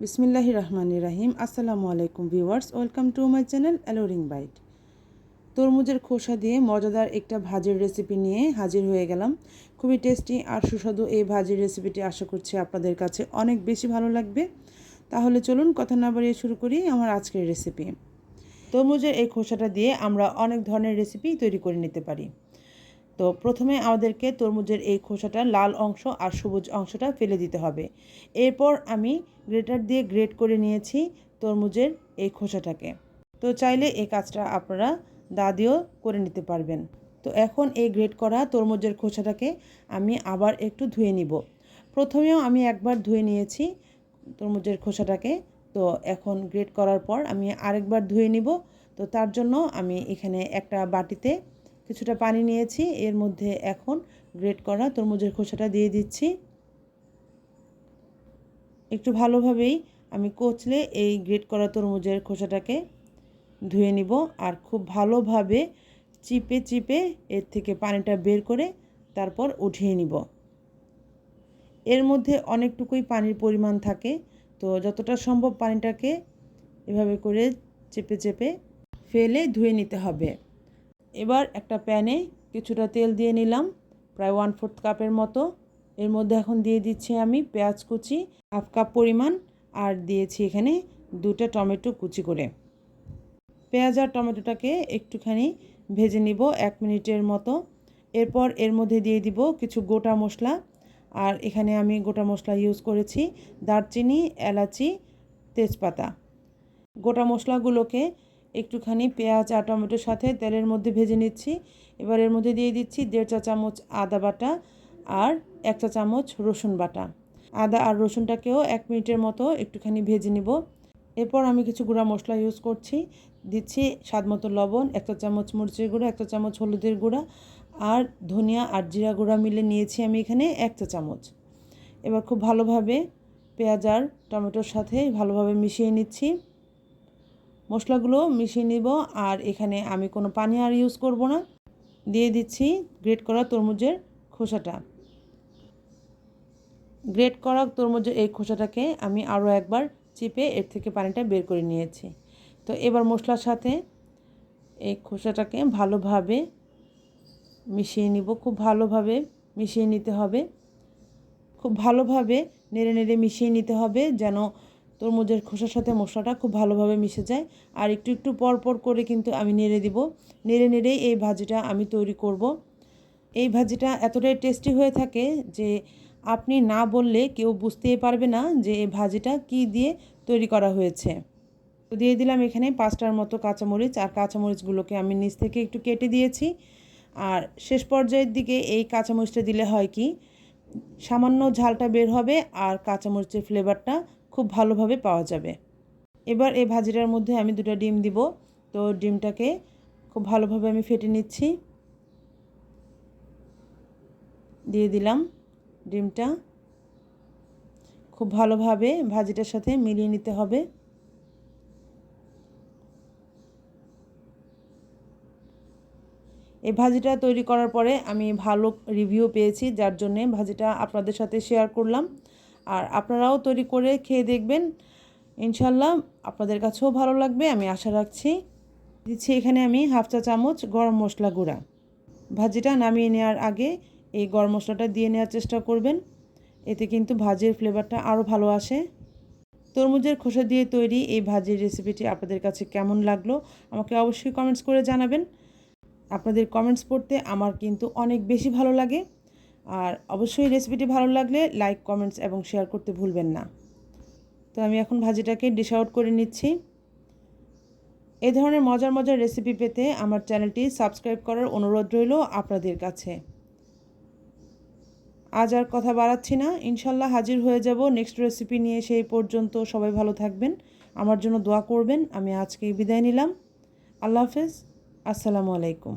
বিসমিল্লাহির রহমানির রাহিম। আসসালামু আলাইকুম viewers, welcome to my channel alluring bite তরমুজের খোসা দিয়ে মজাদার একটা ভাজির রেসিপি নিয়ে হাজির হয়ে গেলাম। খুবই টেস্টি আর সুস্বাদু এই ভাজির রেসিপিটি আশা করছি আপনাদের কাছে অনেক বেশি ভালো লাগবে। তাহলে চলুন কথা না বাড়িয়ে শুরু করি আমার আজকের রেসিপি তরমুজের এই খোসাটা দিয়ে আমরা অনেক ধরনের রেসিপি তৈরি করে নিতে পারি। তো প্রথমে আমাদেরকে তরমুজের এই খোসাটা লাল অংশ আর সবুজ অংশটা ফেলে দিতে হবে। এরপর আমি গ্রেটার দিয়ে গ্রেট করে নিয়েছি তরমুজের এই খোসাটাকে। তো চাইলে এই কাজটা আপনারা দা দিয়েও করে নিতে পারবেন। তো এখন এই গ্রেট করা তরমুজের খোসাটাকে আমি আবার একটু ধুয়ে নিব। প্রথমেও আমি একবার ধুয়ে নিয়েছি তরমুজের খোসাটাকে। তো এখন গ্রেট করার পর আমি আরেকবার ধুয়ে নিব। তো তার জন্য আমি এখানে একটা বাটিতে কিছুটা পানি নিয়েছি, এর মধ্যে এখন গ্রেট করা তরমুজের খোসাটা দিয়ে দিচ্ছি। একটু ভালোভাবেই আমি কচলে এই গ্রেট করা তরমুজের খোসাটাকে ধুয়ে নিব আর খুব ভালোভাবে চিপে চিপে এর থেকে পানিটা বের করে তারপর উঠিয়ে নিব। এর মধ্যে অনেকটুকুই পানির পরিমাণ থাকে, তো যতটা সম্ভব পানিটাকে এভাবে করে চেপে চেপে ফেলে ধুয়ে নিতে হবে। এবার একটা প্যানে কিছুটা তেল দিয়ে নিলাম, প্রায় ওয়ান ফোর্থ কাপের মতো। এর মধ্যে এখন দিয়ে দিচ্ছি আমি পেঁয়াজ কুচি হাফ কাপ পরিমাণ, আর দিয়েছি এখানে দুটো টমেটো কুচি করে। পেঁয়াজ আর টমেটোটাকে একটুখানি ভেজে নিব এক মিনিটের মতো। এরপর এর মধ্যে দিয়ে দিব কিছু গোটা মশলা, আর এখানে আমি গোটা মশলা ইউজ করেছি, দারচিনি, এলাচি, তেজপাতা। গোটা মশলাগুলোকে একটুখানি পেঁয়াজ আর টমেটোর সাথে তেলের মধ্যে ভেজে নিচ্ছি। এবার এর মধ্যে দিয়ে দিচ্ছি দেড় চা চামচ আদা বাটা আর এক চা চামচ রসুন বাটা। আদা আর রসুনটাকেও এক মিনিটের মতো একটুখানি ভেজে নিব। এরপর আমি কিছু গুঁড়া মশলা ইউজ করছি। দিচ্ছি স্বাদ মতো লবণ, এক চা চামচ মরিচের গুঁড়া, এক চা চামচ হলুদের গুঁড়া আর ধনিয়া আর জিরা গুঁড়া মিলে নিয়েছি আমি এখানে এক চা চামচ। এবার খুব ভালোভাবে পেঁয়াজ আর টমেটোর সাথে ভালোভাবে মিশিয়ে নিচ্ছি। মশলাগুলো মিশিয়ে নিব আর এখানে আমি কোনো পানি আর ইউজ করব না। দিয়ে দিচ্ছি গ্রেট করা তরমুজের খোসাটা। গ্রেট করা তরমুজের এই খোসাটাকে আমি আরও একবার চিপে এর থেকে পানিটা বের করে নিয়েছি। তো এবার মশলার সাথে এই খোসাটাকে ভালোভাবে মিশিয়ে নিব। খুব ভালোভাবে মিশিয়ে নিতে হবে। খুব ভালোভাবে নেড়ে নেড়ে মিশিয়ে নিতে হবে যেন তরমুজের খোসার সাথে মশলাটা খুব ভালোভাবে মিশে যায়। আর একটু একটু পর পর করে কিন্তু আমি নেড়ে দিব। নেড়ে নেড়েই এই ভাজিটা আমি তৈরি করব। এই ভাজিটা এতটাই টেস্টি হয়ে থাকে যে আপনি না বললে কেউ বুঝতেই পারবে না যে এই ভাজিটা কি দিয়ে তৈরি করা হয়েছে। তো দিয়ে দিলাম এখানে পাঁচটার মতো কাঁচামরিচ, আর কাঁচামরিচগুলোকে আমি নিচ থেকে একটু কেটে দিয়েছি। আর শেষ পর্যায়ের দিকে এই কাঁচামরিচটা দিলে হয় কি, সামান্য ঝালটা বের হবে আর কাঁচামরিচের ফ্লেভারটা খুব ভালোভাবে পাওয়া যাবে। এবার এই ভাজিটার মধ্যে আমি দুটো ডিম দিব। তো ডিমটাকে খুব ভালোভাবে আমি ফেটে নিচ্ছি। দিয়ে দিলাম ডিমটা। খুব ভালোভাবে ভাজিটার সাথে মিলিয়ে নিতে হবে। এই ভাজিটা তৈরি করার পরে আমি ভালো রিভিউ পেয়েছি, যার জন্যে ভাজিটা আপনাদের সাথে শেয়ার করলাম। আর আপনারাও তৈরি করে খেয়ে দেখবেন। ইনশাল্লাহ আপনাদের কাছেও ভালো লাগবে, আমি আশা রাখছি। দিচ্ছি এখানে আমি হাফ চা চামচ গরম মশলা গুঁড়া। ভাজিটা নামিয়ে নেওয়ার আগে এই গরম মশলাটা দিয়ে নেওয়ার চেষ্টা করবেন। এতে কিন্তু ভাজির ফ্লেভারটা আরও ভালো আসে। তরমুজের খোসা দিয়ে তৈরি এই ভাজির রেসিপিটি আপনাদের কাছে কেমন লাগল, আমাকে অবশ্যই কমেন্টস করে জানাবেন। আপনাদের কমেন্টস পড়তে আমার কিন্তু অনেক বেশি ভালো লাগে। আর অবশ্যই রেসিপিটি ভালো লাগলে লাইক কমেন্টস এবং শেয়ার করতে ভুলবেন না। তো আমি এখন ভাজিটাকে ডিশ আউট করে নিচ্ছি। এ ধরনের মজার মজার রেসিপি পেতে আমার চ্যানেলটি সাবস্ক্রাইব করার অনুরোধ রইল আপনাদের কাছে। আজ আর কথা বাড়াচ্ছি না। ইনশাল্লাহ হাজির হয়ে যাব নেক্সট রেসিপি নিয়ে সেই পর্যন্ত। সবাই ভালো থাকবেন। আমার জন্য দোয়া করবেন। আমি আজকেই বিদায় নিলাম। আল্লাহ হাফেজ। আসসালামু আলাইকুম।